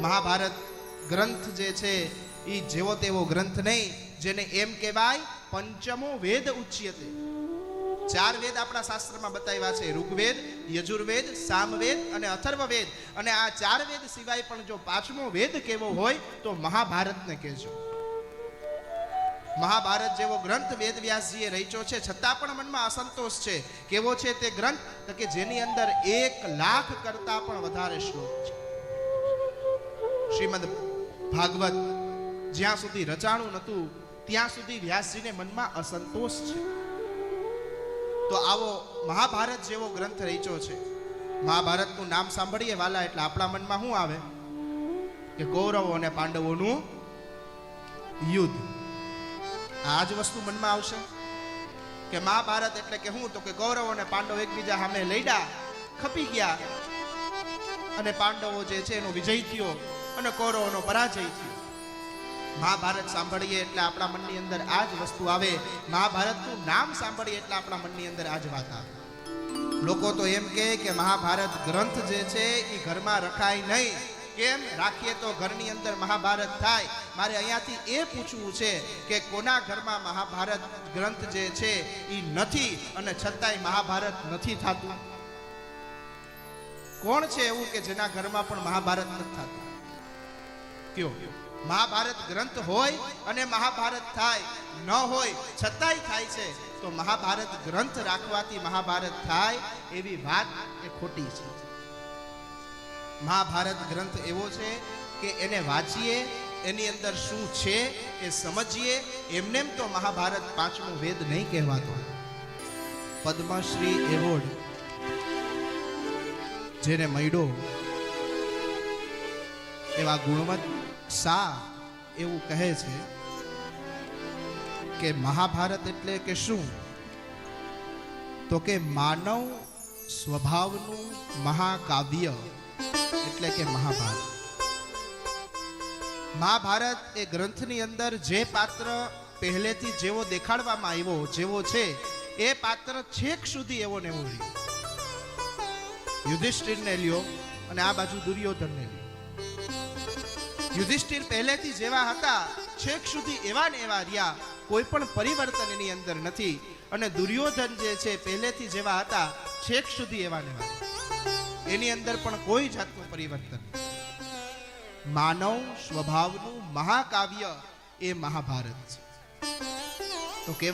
મહાભારત ગ્રંથ જે છે એ જેવો તેવો ગ્રંથ નહીં, જેને એમ કહેવાય પંચમો વેદ ઉચ્યતે ચાર વેદ આપણા શાસ્ત્રમાં બતાવ્યા છે, ઋગ્વેદ, યજુર્વેદ, સામવેદ અને અથર્વવેદ. અને આ ચાર વેદ સિવાય પણ જો પાંચમો વેદ કેવો હોય, તો મહાભારતને કહેજો. મહાભારત જેવો ગ્રંથ વેદ વ્યાસજીએ રચ્યો છે, છતાં પણ મનમાં અસંતોષ છે. કેવો છે તે ગ્રંથ? તો કે જેની અંદર એક લાખ કરતાં પણ વધારે શ્લોક છે. શ્રીમદ ભાગવત, જ્યાં સુધી રચાણું નહોતું, ત્યાં સુધી વ્યાસજીને મનમાં અસંતોષ છે. તો આવો મહાભારત જેવો ગ્રંથ રચ્યો છે. મહાભારતનું નામ સાંભળીએ વાલા, એટલે આપણા મનમાં શું આવે? કે કૌરવો અને પાંડવોનું યુદ્ધ. આ જ વસ્તુ મનમાં આવશે. કે મહાભારત એટલે કે હું તો કે કૌરવ અને પાંડવો એકબીજા સામે લડ્યા, ખપી ગયા. અને પાંડવો જે છે એનો વિજય થયો. અને કૌરવોનો પરાજય થયો. મહાભારત સાંભળીએ એટલે આપણા મનની અંદર આ જ વસ્તુ આવે. મહાભારતનું નામ સાંભળીએ એટલે આપણા મનની અંદર આ જ વાત આવે. લોકો તો એમ કહે કે મહાભારત ગ્રંથ જે છે એ ઘરમાં રખાય નહીં. કેમ? રાખીએ તો ઘરની અંદર મહાભારત થાય. મારે અહીંયાથી એ પૂછવું છે કે કોના ઘરમાં મહાભારત ગ્રંથ જે છે એ નથી અને છતાંય મહાભારત નથી થતું? કોણ છે એવું કે જેના ઘરમાં પણ મહાભારત નથી થતું? કયો મહાભારત ગ્રંથ હોય અને મહાભારત થાય, ન હોય, છતાંય થાય છે. તો મહાભારત ગ્રંથ રાખવાથી મહાભારત થાય એવી વાત એ ખોટી છે. મહાભારત ગ્રંથ એવો છે કે એને વાંચીએ, એની અંદર શું છે એ સમજીએ, એમનેમ તો મહાભારત પાંચમો વેદ નહીં કહેવાતો. પદ્મશ્રી એવોર્ડ જેને મળ્યો એવા ગુણવંત શાહ એવું કહે છે કે મહાભારત એટલે કે શું? તો કે માનવ સ્વભાવનું મહાકાવ્ય એટલે કે મહાભારત. મહાભારત એ ગ્રંથની અંદર જે પાત્ર પહેલેથી જેવો દેખાડવામાં આવ્યો, જેવો છે, એ પાત્ર છેક સુધી એવો ને એવો રહ્યો. યુધિષ્ઠિરને લ્યો અને આ બાજુ દુર્યોધનને લ્યો. યુધિષ્ઠિર પહેલેથી જેવા હતા, છેક સુધી એવા ને એવા રહ્યા. કોઈ પણ પરિવર્તન એની અંદર નથી. અને દુર્યોધન જે છે, પહેલેથી જેવા હતા, છેક સુધી એવા ને એની અંદર પણ કોઈ જાતનું પરિવર્તન. માનવ સ્વભાવનું મહાકાવ્ય એ મહાભારત છે. તો કે